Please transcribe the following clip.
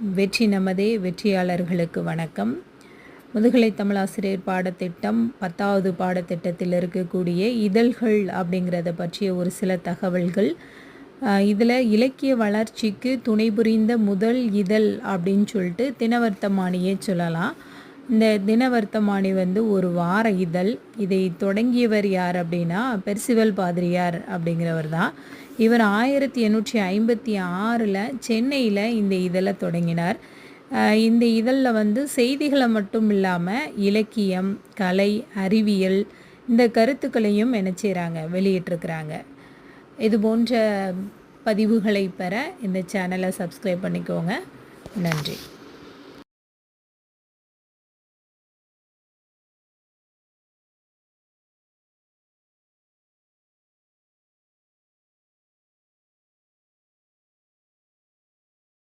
வெற்றி நமதே வெற்றியாளர்களுக்கு வணக்கம். முதுகலை தமிழாசிரியர் பாடத்திட்டம் பத்தாவது பாடத்திட்டத்தில் இருக்கக்கூடிய இதழ்கள் அப்படிங்கிறத பற்றிய ஒரு சில தகவல்கள். இதில் இலக்கிய வளர்ச்சிக்கு துணை புரிந்த முதல் இதழ் அப்படின்னு சொல்லிட்டு தினவர்த்தமானியே சொல்லலாம். இந்த தினவர்த்தமானி வந்து ஒரு வார இதழ். இதை தொடங்கியவர் யார் அப்படின்னா பெர்சிவல் பாதிரியார் அப்படிங்கிறவர் தான். இவர் ஆயிரத்தி எண்ணூற்றி ஐம்பத்தி ஆறில் சென்னையில் இந்த இதழை தொடங்கினார். இந்த இதழில் வந்து செய்திகளை மட்டும் இல்லாமல் இலக்கியம் கலை அறிவியல் இந்த கருத்துக்களையும் என்ன செய்கிறாங்க வெளியிட்டிருக்கிறாங்க. இது போன்ற பதிவுகளை பெற இந்த சேனலை சப்ஸ்கிரைப் பண்ணிக்கோங்க. நன்றி.